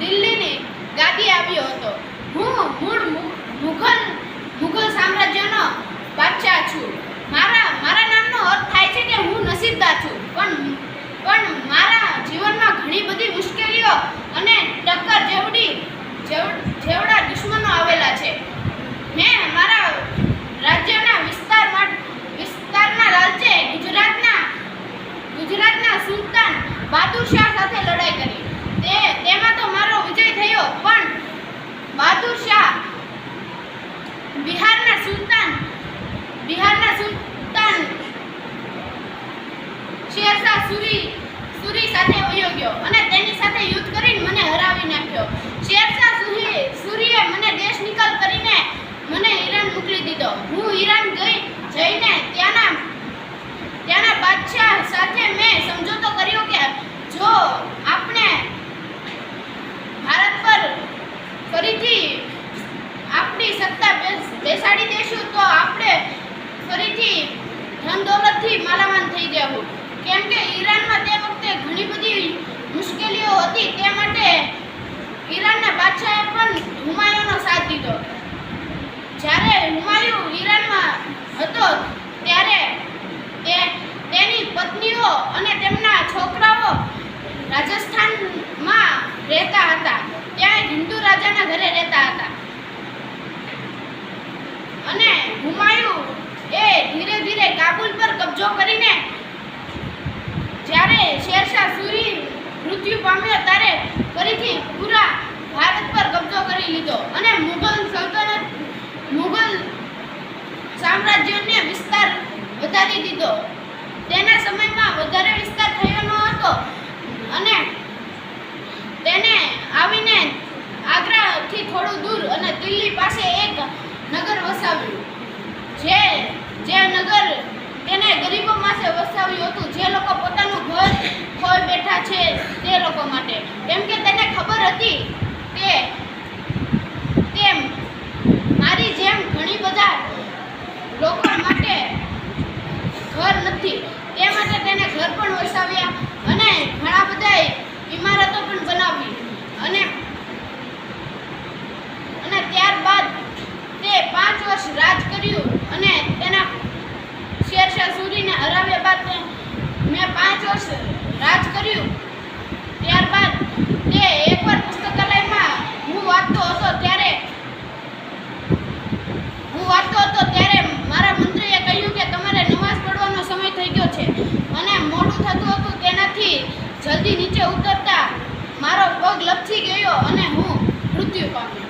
દિલ્હીની ગાદી આવ્યો હતો. હું મૂળ મુઘલ મુઘલ સામ્રાજ્યનો બાદશાહ છું. મારા મારા નામનો અર્થ થાય છે કે હું નસીબદાર છું. પણ પણ મારા જીવનમાં ઘણી બધી મુશ્કેલીઓ અને ટક્કર જેવડી જેવડા દુશ્મન કરી દેશું તો આપણે ફરીથી ધન દોલતથી માલામાલ થઈ જવું. કેમ કે ઈરાનમાં તે વખતે ઘણી બધી મુશ્કેલીઓ હતી, તે માટે ઈરાનના બાદશાહે પણ હુમાયુનો સાથ દીધો. જ્યારે હુમાયુ ઈરાનમાં હતો અને હુમાયુ એ ધીરે ધીરે કાબુલ પર કબજો કરીને જ્યારે શેરશાહ સુરી મૃત્યુ પામ્યો ત્યારે ફરીથી પૂરા ભારત પર કબજો કરી લીધો. નીચે ઉતરતા મારો પગ લપસી ગયો અને હું મૃત્યુ પામ્યો